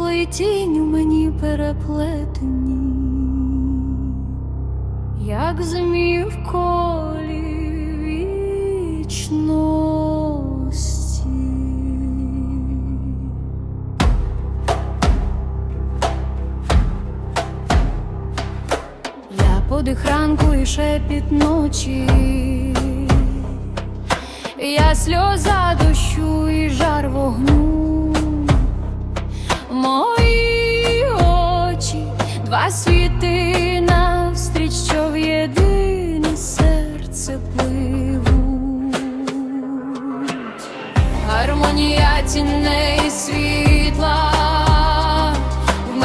світло і тінь у мені переплетені, як змій в колі вічності. Я подих ранку і шепіт ночі, я сльоза дощу і жар вогню, мої очі, два світи навстріч, що в єдине серце пливуть. Гармонія тіней світла в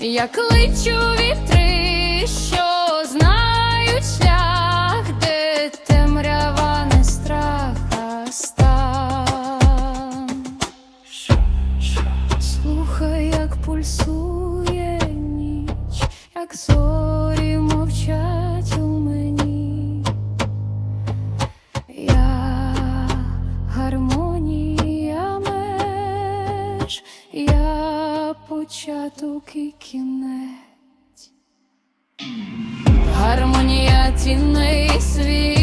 я кличу вітри, що знають шлях, де темрява не страх, а стан. Слухай, як пульсує ніч, як зорі початок і кінець. Гармонія тіней світла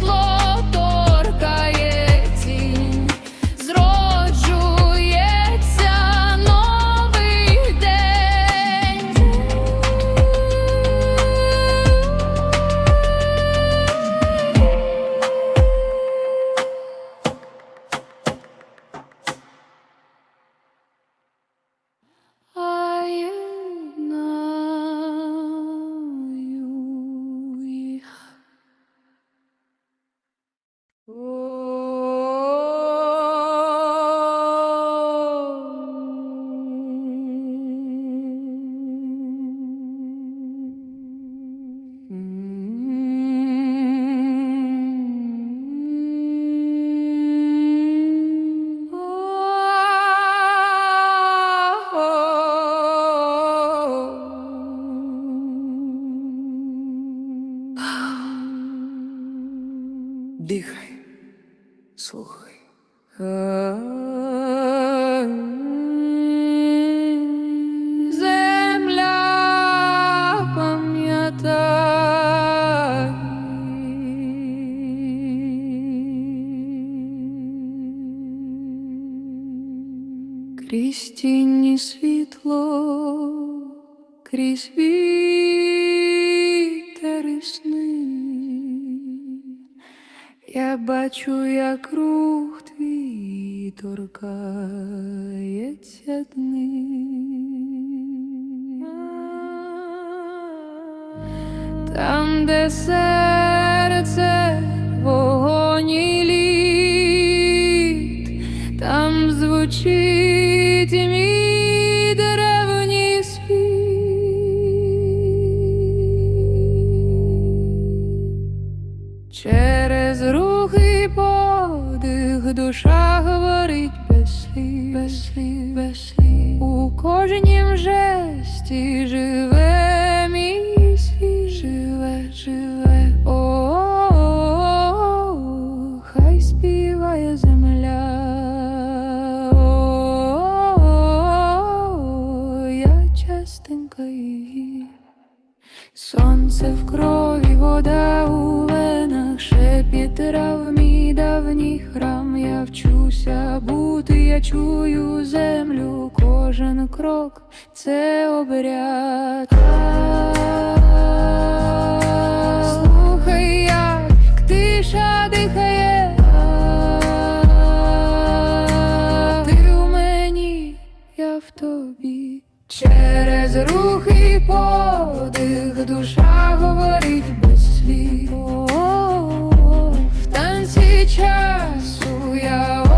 світло слухай. Земля пам'ятай. Крізь тіні світло, крізь вітер і сни. Я бачу, як рух твій торкається дни. Там, де серце слів, кожен крок це обряд. Слухай, як тиша дихає, ти в мені, я в тобі. Через рух і подих душа говорить без слів. В танці часу я.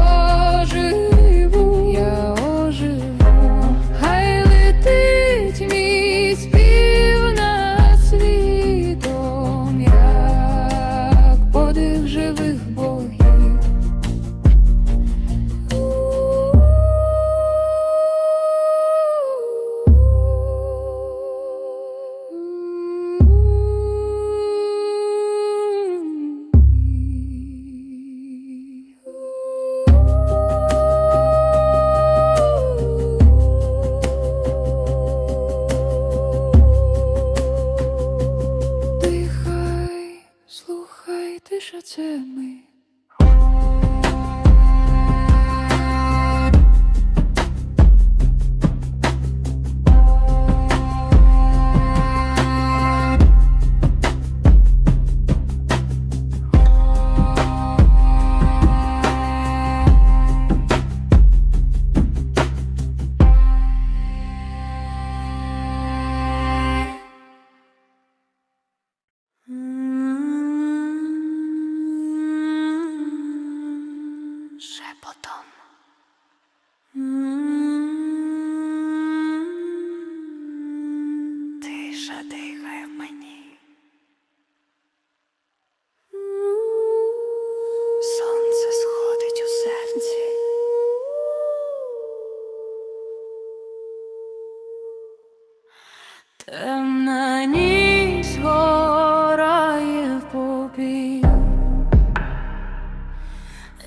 Темна ніч горає в попі,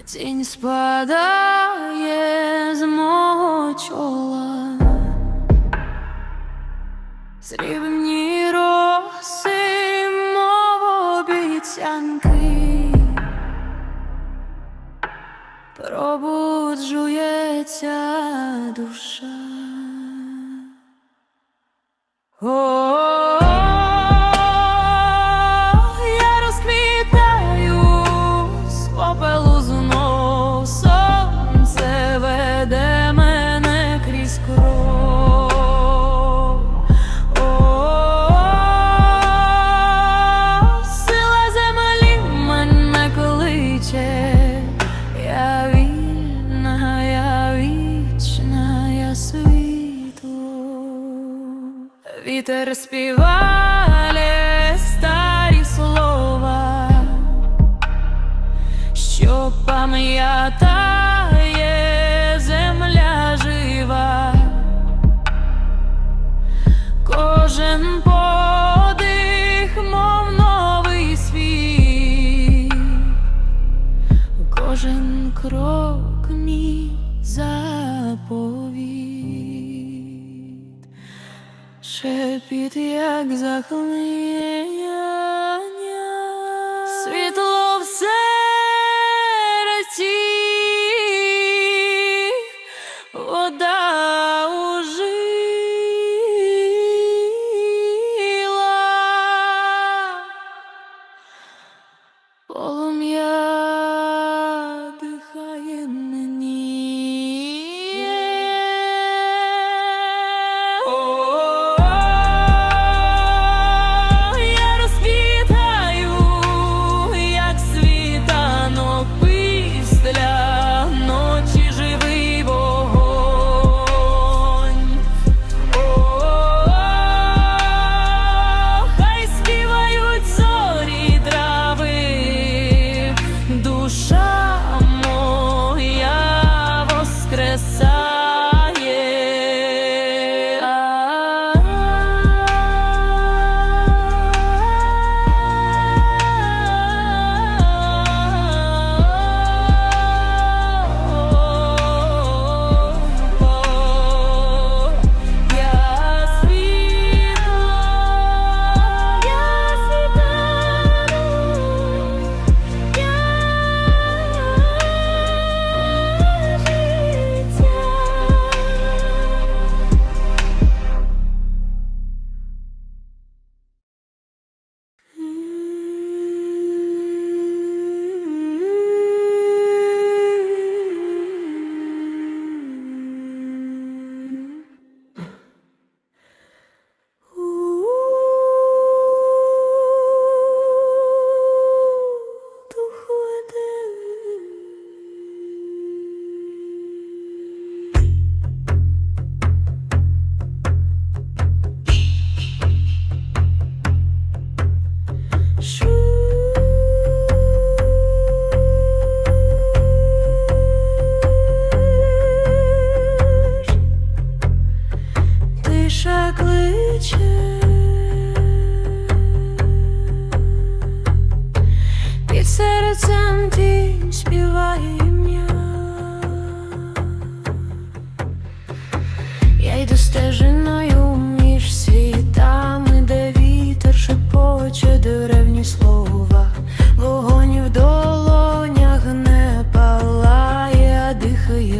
тінь спадає з мого чола, срібні роси мов обіцянки пробуджується. It exactly.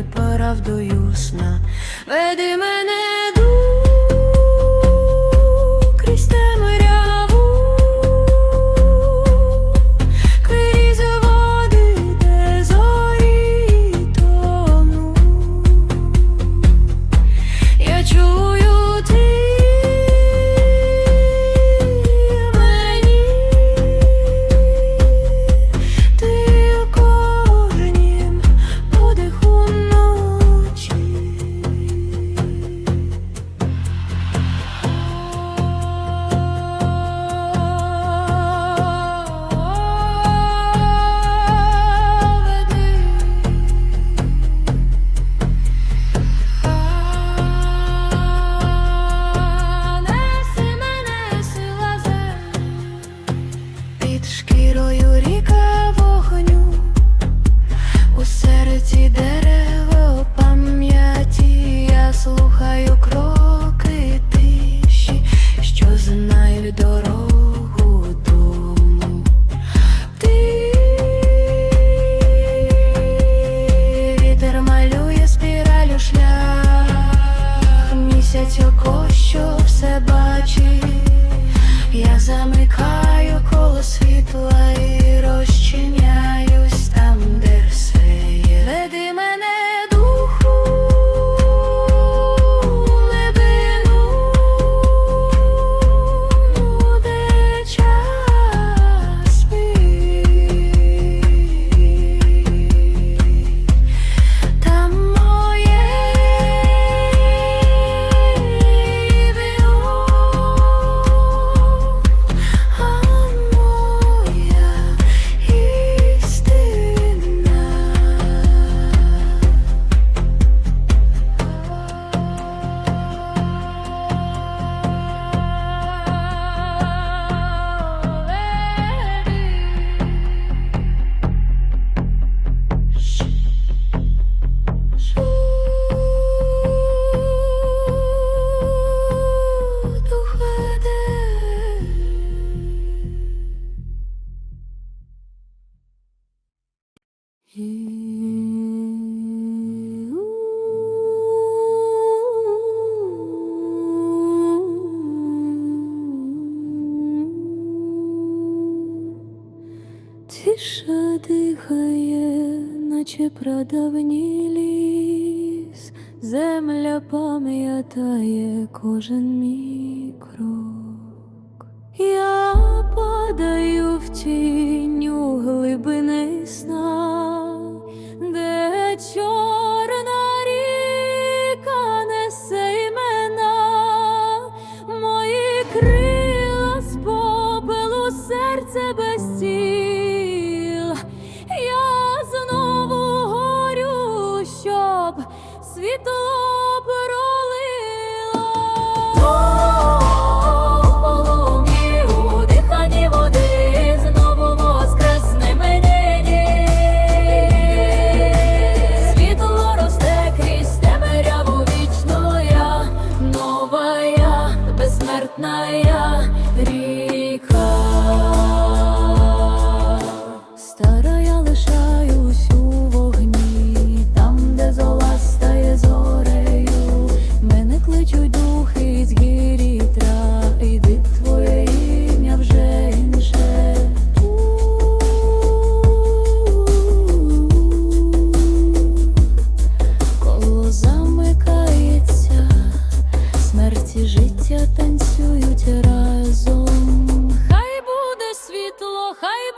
правдою сна, веди мене. Тиша дихає, наче прадавній ліс, земля пам'ятає кожен мій крок. Я падаю в тінь у глибини сна, де чорна ріка несе імена, мої крила з попелу, серце хай